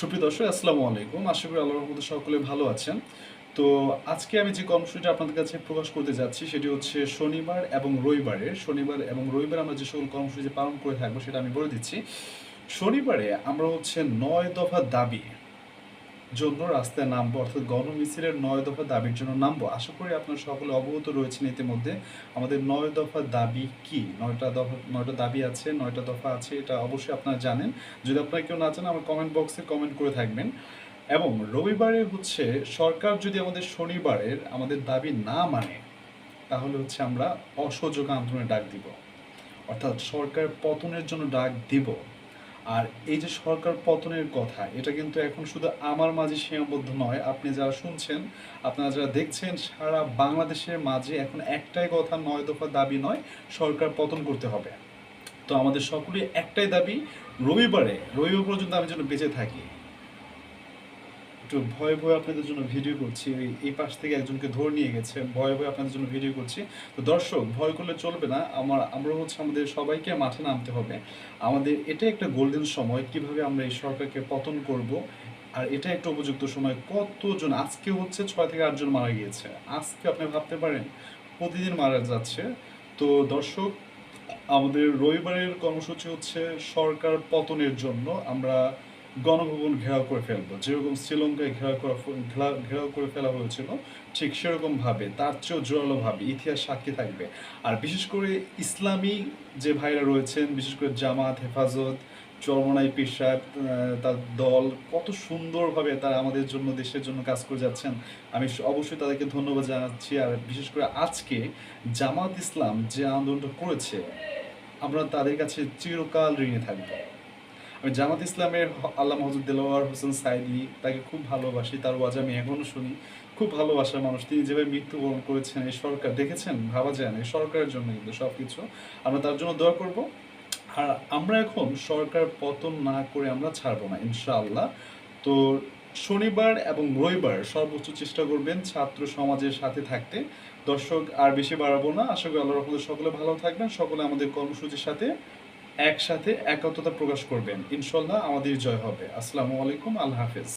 সুপ্রিয় দর্শক, আসসালামু আলাইকুম। আশা করি আল্লাহর রহমতে সকলে ভালো আছেন। তো আজকে আমি যে কর্মসূচিটা আপনাদের কাছে প্রকাশ করতে যাচ্ছি, সেটি হচ্ছে শনিবার এবং রবিবারে। শনিবার এবং রবিবার আমরা যে সকল কর্মসূচি পালন করে থাকব, সেটা আমি বলে দিচ্ছি। শনিবারে আমরা হচ্ছে নয় দফা দাবি জন্য রাস্তায় নামবো, অর্থাৎ গণমিছিলের নয় দফা দাবির জন্য নামবো। আশা করি আপনারা সকলে অবগত রয়েছেন ইতিমধ্যে। আমাদের নয় দফা দাবি কি? নয়টা দফা, নয়টা দাবি আছে, নয়টা দফা আছে, এটা অবশ্যই আপনারা জানেন। যদি আপনারা কেউ না জানেন, আমার কমেন্ট বক্সে কমেন্ট করে থাকবেন। এবং রবিবারে হচ্ছে সরকার যদি আমাদের শনিবারের আমাদের দাবি না মানে তাহলে হচ্ছে আমরা অসহযোগ আন্দোলনে ডাক দিব। অর্থাৎ সরকার পতনের জন্য ডাক দিব। আর এই যে সরকার পতনের কথা, এটা কিন্তু এখন শুধু আমার মাঝে সীমাবদ্ধ নয়, আপনি যারা শুনছেন, আপনারা যারা দেখছেন, সারা বাংলাদেশের মাঝে এখন একটাই কথা নয় দফা দাবি নয়, সরকার পতন করতে হবে। তো আমাদের সকলে একটাই দাবি, রবিবারে, রবিবার পর্যন্ত আমি যেন বেঁচে থাকি। একটু ভয়ে ভয়ে আপনাদের জন্য ভিডিও করছি। এই পাশ থেকে একজনকে ধরে নিয়ে গেছে। ভয়ে ভয়ে আপনাদের জন্য ভিডিও করছি। তো দর্শক, ভয় করলে চলবে না। আমার, আমরা হচ্ছে আমাদের সবাইকে মাঠে নামতে হবে। আমাদের এটা একটা গোল্ডেন সময়, কীভাবে আমরা এই সরকারকে পতন করব। আর এটা একটা উপযুক্ত সময়। কতজন, আজকে হচ্ছে ছয় থেকে আটজন মারা গিয়েছে। আজকে আপনি ভাবতে পারেন, প্রতিদিন মারা যাচ্ছে। তো দর্শক, আমাদের রবিবারের কর্মসূচি হচ্ছে সরকার পতনের জন্য। আমরা গণভবন ঘেরাও করে ফেলব যেরকম শ্রীলঙ্কায় ঘেরাও করা ঘেরা- ঘেরাও করে ফেলা হয়েছিল ঠিক সেরকম ভাবে তার চেয়েও জোরালো ভাবে ইতিহাস সাক্ষী থাকবে। আর বিশেষ করে ইসলামী যে ভাইরা রয়েছেন বিশেষ করে জামাত হেফাজত চরমনাই আহ, তার দল কত সুন্দরভাবে তারা আমাদের জন্য দেশের জন্য কাজ করে যাচ্ছেন আমি অবশ্যই তাদেরকে ধন্যবাদ জানাচ্ছি। আর বিশেষ করে আজকে জামাত ইসলাম যে আন্দোলনটা করেছে আমরা তাদের কাছে চিরকাল ঋণে থাকব। আমি জামাত ইসলামের আল্লাহ হজরত দেলোয়ার হোসেন সাইদি, তাকে খুব ভালোবাসি, তার ওয়াজ আমি এখনও শুনি। খুব ভালোবাসার মানুষ। তিনি যেভাবে মৃত্যুবরণ করেছেন, এই সরকার, দেখেছেন? ভাবা যায় না। এই সরকারের জন্য কিন্তু সব কিছু আমরা তার জন্য দোয়া করব। আর আমরা এখন সরকার পতন না করে আমরা ছাড়বো না, ইনশাআল্লাহ। তো শনিবার এবং রবিবার সর্বোচ্চ চেষ্টা করবেন ছাত্র সমাজের সাথে থাকতে। দর্শক আর বেশি বাড়াবো না। আশা করি আল্লাহ সকলে ভালো থাকবেন। সকলে আমাদের কর্মসূচির সাথে একসাথে একত্রতা প্রকাশ করবেন। ইনশাল্লাহ আমাদের জয় হবে। আসসালামু আলাইকুম আল্লাহ হাফেজ।